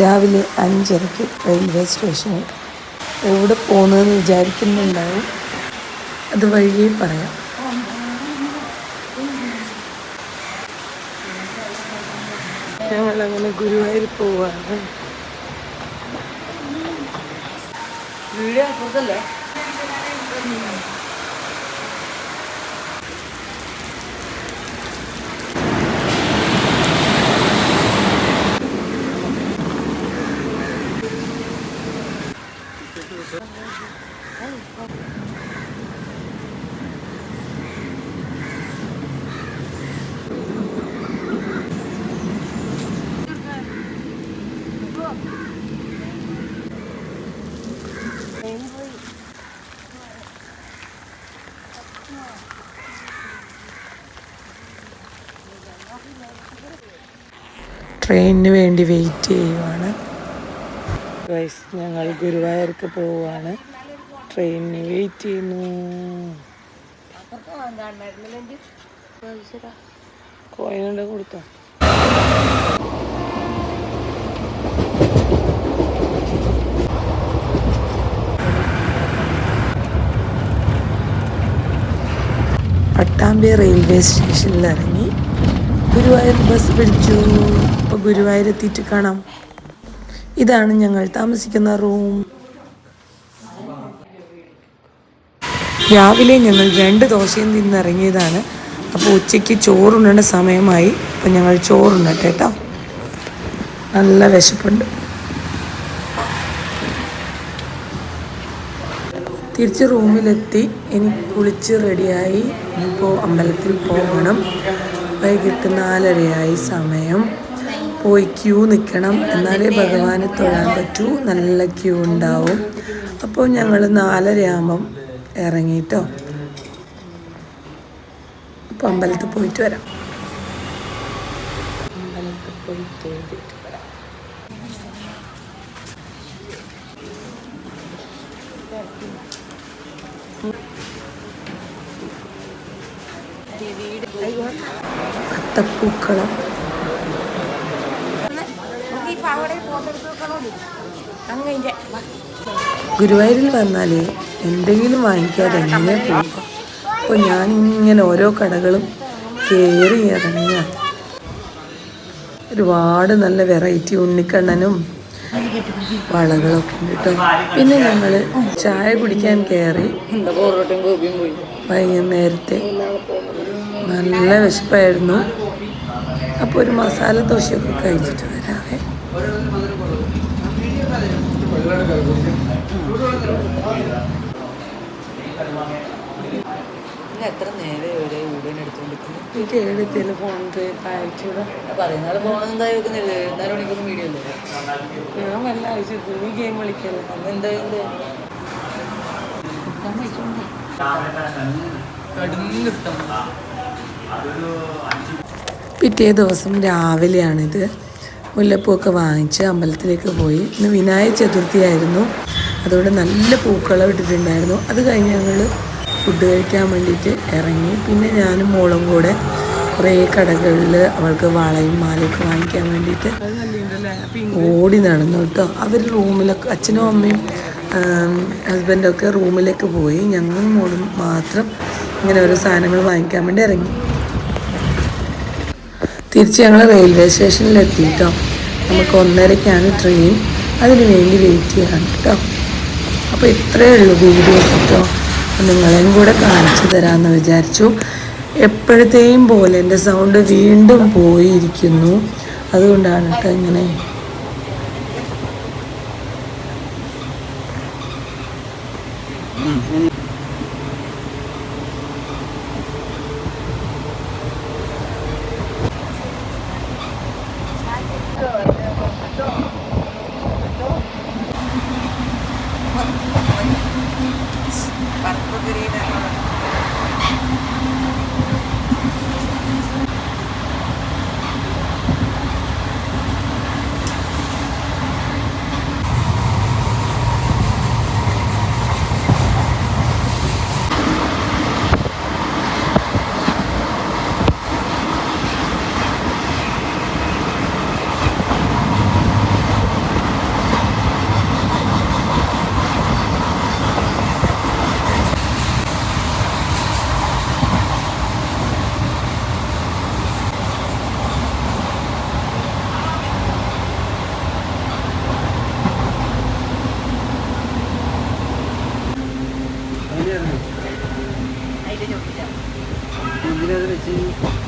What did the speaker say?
രാവിലെ അഞ്ചരയ്ക്ക് റെയിൽവേ സ്റ്റേഷനിൽ എവിടെ പോകുന്നതെന്ന് വിചാരിക്കുന്നുണ്ടാവും. അത് വഴിയേ പറയാം. ഞങ്ങളങ്ങനെ ഗുരുവായൂർ പോവാണ്. വീഡിയോ പുറത്തല്ലേ ട്രെയിനിന് വേണ്ടി വെയിറ്റ് ചെയ്യുവാണ്. ഗൈസ് ഞങ്ങൾ ഗുരുവായൂർക്ക് പോവുകയാണ്. ട്രെയിനിന് വെയിറ്റ് ചെയ്യുന്നു. കോയിനുണ്ട് കൊടുത്തോ. പട്ടാമ്പി റെയിൽവേ സ്റ്റേഷനിൽ ഇറങ്ങി ഗുരുവായൂർ ബസ് പിടിച്ചു. അപ്പോൾ ഗുരുവായൂർ എത്തിയിട്ട് കാണാം. ഇതാണ് ഞങ്ങൾ താമസിക്കുന്ന റൂം. രാവിലെ ഞങ്ങൾ രണ്ട് ദോശയും തിന്നിറങ്ങിയതാണ് അപ്പോൾ ഉച്ചയ്ക്ക് ചോറുണ്ണേണ്ട സമയമായി. അപ്പോൾ ഞങ്ങൾ ചോറുണ്ണട്ടെ കേട്ടോ. നല്ല വിശപ്പുണ്ട്. തിരിച്ച് റൂമിലെത്തി. എനിക്ക് കുളിച്ച് റെഡിയായി. ഇപ്പോൾ അമ്പലത്തിൽ പോകണം. വൈകിട്ട് നാലരയായി സമയം. പോയി ക്യൂ നിൽക്കണം. എന്നാലേ ഭഗവാനെ തൊഴാൻ പറ്റൂ. നല്ല ക്യൂ ഉണ്ടാവും. അപ്പോൾ ഞങ്ങൾ നാലരയാകുമ്പം ഇറങ്ങിയിട്ടോ അപ്പോൾ അമ്പലത്തിൽ പോയിട്ട് വരാം. അമ്പലത്തിൽ പോയി തൊഴുതിട്ട് വരാം. അത്തപ്പൂക്കളം. ഗുരുവായൂരിൽ വന്നാൽ എന്തെങ്കിലും വാങ്ങിക്കാതെ എങ്ങനെ പോകും അപ്പോൾ ഞാനിങ്ങനെ ഓരോ കടകളും കയറി ഇറങ്ങിയ ഒരുപാട് നല്ല വെറൈറ്റി ഉണ്ണിക്കണ്ണനും വളകളൊക്കെ ഉണ്ട് കേട്ടോ. പിന്നെ ഞങ്ങൾ ചായ കുടിക്കാൻ കയറി വൈകുന്നേരത്തെ നല്ല വിശപ്പായിരുന്നു. അപ്പോൾ ഒരു മസാല ദോശയൊക്കെ കഴിച്ചിട്ട് വരാവേ. ഇന്ന് എത്ര നേരം ഇവിടെ വീഡിയോ എടുത്തോണ്ടിരിക്കുന്നു എനിക്ക് എഴുതിയില്ല ഫോൺ പേ അയച്ചുകൂടെ പറയുന്നാൾ ഫോൺ എന്തായി വെക്കുന്നില്ലേ എഴുപത്തിനാല് മണിക്കൂർ വീഡിയോ അല്ലേ ഞാൻ വല്ല അയച്ചിട്ട് നീ ഗെയിം കളിക്കല്ലേ? എന്ത് പിറ്റേ ദിവസം രാവിലെയാണിത്. മുല്ലപ്പൂവൊക്കെ വാങ്ങിച്ച് അമ്പലത്തിലേക്ക് പോയി. ഇന്ന് വിനായക ചതുർത്ഥി ആയിരുന്നു. അതുകൊണ്ട് നല്ല പൂക്കളം ഇട്ടിട്ടുണ്ടായിരുന്നു. അത് കഴിഞ്ഞ് ഞങ്ങൾ ഫുഡ് കഴിക്കാൻ വേണ്ടിയിട്ട് ഇറങ്ങി. പിന്നെ ഞാനും മോളും കൂടെ കുറേ കടകളിൽ അവൾക്ക് വളയും മാലയൊക്കെ വാങ്ങിക്കാൻ വേണ്ടിയിട്ട് ഓടി നടന്നു കേട്ടോ. അവർ റൂമിലൊക്കെ അച്ഛനും അമ്മയും ഹസ്ബൻഡൊക്കെ റൂമിലേക്ക് പോയി. ഞങ്ങളും മോളും മാത്രം ഇങ്ങനെ ഓരോ സാധനങ്ങൾ വാങ്ങിക്കാൻ വേണ്ടി ഇറങ്ങി. തിരിച്ച് ഞങ്ങൾ റെയിൽവേ സ്റ്റേഷനിൽ എത്തിയിട്ടോ നമുക്ക് ഒന്നരയ്ക്കാണ് ട്രെയിൻ അതിന് വേണ്ടി വെയിറ്റ് ചെയ്യാണ് കേട്ടോ അപ്പോൾ ഇത്രയേ ഉള്ളൂ വീഡിയോസ് കേട്ടോ നിങ്ങളെയും കൂടെ കാണിച്ചു തരാമെന്ന് വിചാരിച്ചു. എപ്പോഴത്തെയും പോലെ എന്റെ സൗണ്ട് വീണ്ടും പോയിരിക്കുന്നു. അതുകൊണ്ടാണ് കേട്ടോ ഇങ്ങനെ. Park Rodríguez. 在这里。